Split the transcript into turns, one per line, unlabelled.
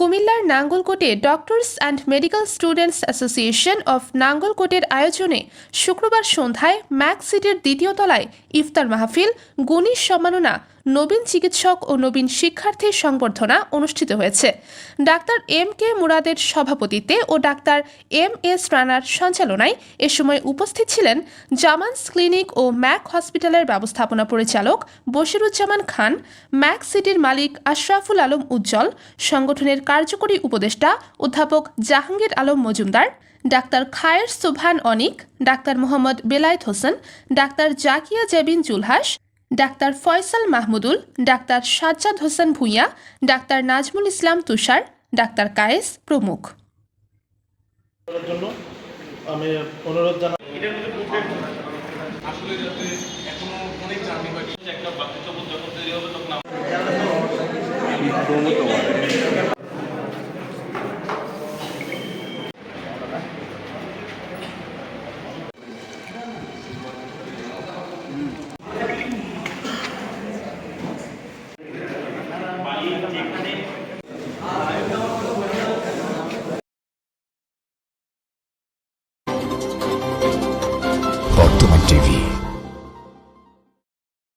কুমিল্লার নাঙ্গলকোটে doctors and medical students association of নাঙ্গলকোটের আয়োজনে শুক্রবার সন্ধ্যায় ম্যাক সিটির দ্বিতীয় তলায় ইফতার মাহফিল গুণী সম্মাননা নবীন চিকিৎসক ও নবীন শিক্ষার্থীর সংবর্ধনা অনুষ্ঠিত হয়েছে। ডাক্তার এম কে মুরাদের সভাপতিত্বে ও ডাক্তার এম এস রানার সঞ্চালনায় এ সময় উপস্থিত ছিলেন জামানস ক্লিনিক ও ম্যাক হসপিটালের ব্যবস্থাপনা পরিচালক বশিরুজ্জামান খান, ম্যাক সিটির মালিক আশরাফুল আলম উজ্জ্বল, সংগঠনের কার্যকরী উপদেষ্টা অধ্যাপক Jahangir Alam Majumdar, doctor Khayer Subhan Anik, doctor Mohammad Belayet Hossain, doctor Zakia Jebin Julhas doctor Faisal Mahmudul doctor Sajjad Hossain Bhuiyan doctor Nazmul Islam Tushar doctor Kayes প্রমুখ।
আমি অনুরোধ জানাই
আসলে যাতে এখনও অনেক জার্নি বাকি একটা বাধ্যতাবোধ যখন তৈরি হবে তখন
বর্তমান টিভি।